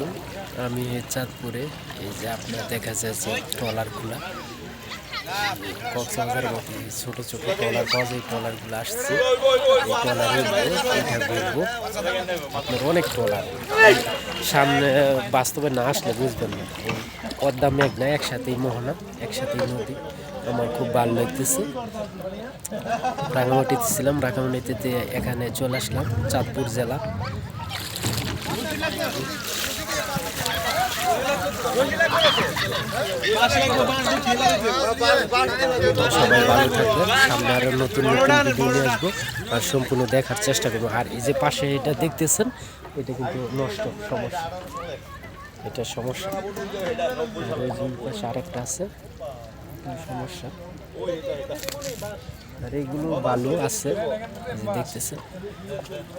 আলাইকুম আমি চাঁদপুরে, এই যে আপনার দেখা যাচ্ছে ট্রলারগুলা কক্সবাজার মতো ছোট ছোট ট্রলার পাওয়া যায় ট্রলারগুলো আসছে। এই ট্রলারে ঘুরবো আপনার অনেক ট্রলার। সামনে বাস্তবে না আসলে বুঝবেন না। পদ্মা মেঘনা, একসাথেই মোহনা, একসাথেই নদী। আমার খুব ভালো লাগতেছে। রাঙামাটিতে ছিলাম, রাঙামাটিতে এখানে চলে আসলাম, চাঁদপুর জেলা। ভালো সম্পূর্ণ দেখার চেষ্টা করব। আর এই যে পাশে এটা দেখতেছেন, এটা কিন্তু নষ্ট সমস্যা। এটা সমস্যা। আর ওই পাশে আরেকটা আছে সমস্যা। আর এইগুলো বালু আছে দেখতেছেন।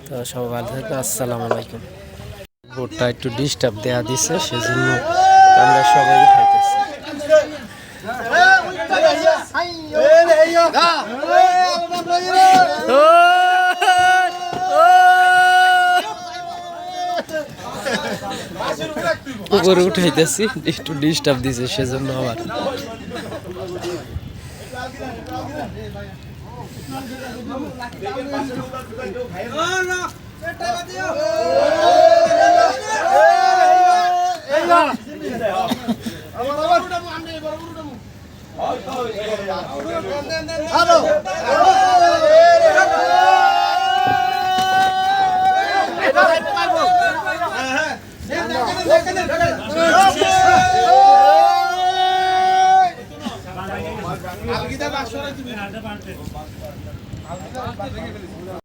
তো সবাই ভালো থাকবে আসসালামু আলাইকুম। বোর্ডটা একটু ডিস্টার্ব দেওয়া দিছে সেজন্য আমরা সবাই উঠাইতেছি উপরে উঠাইতেছি একটু ডিস্টার্ব দিছে সেজন্য আবার না আলগিদা বাসরে তুমি আলগিদা বাসরে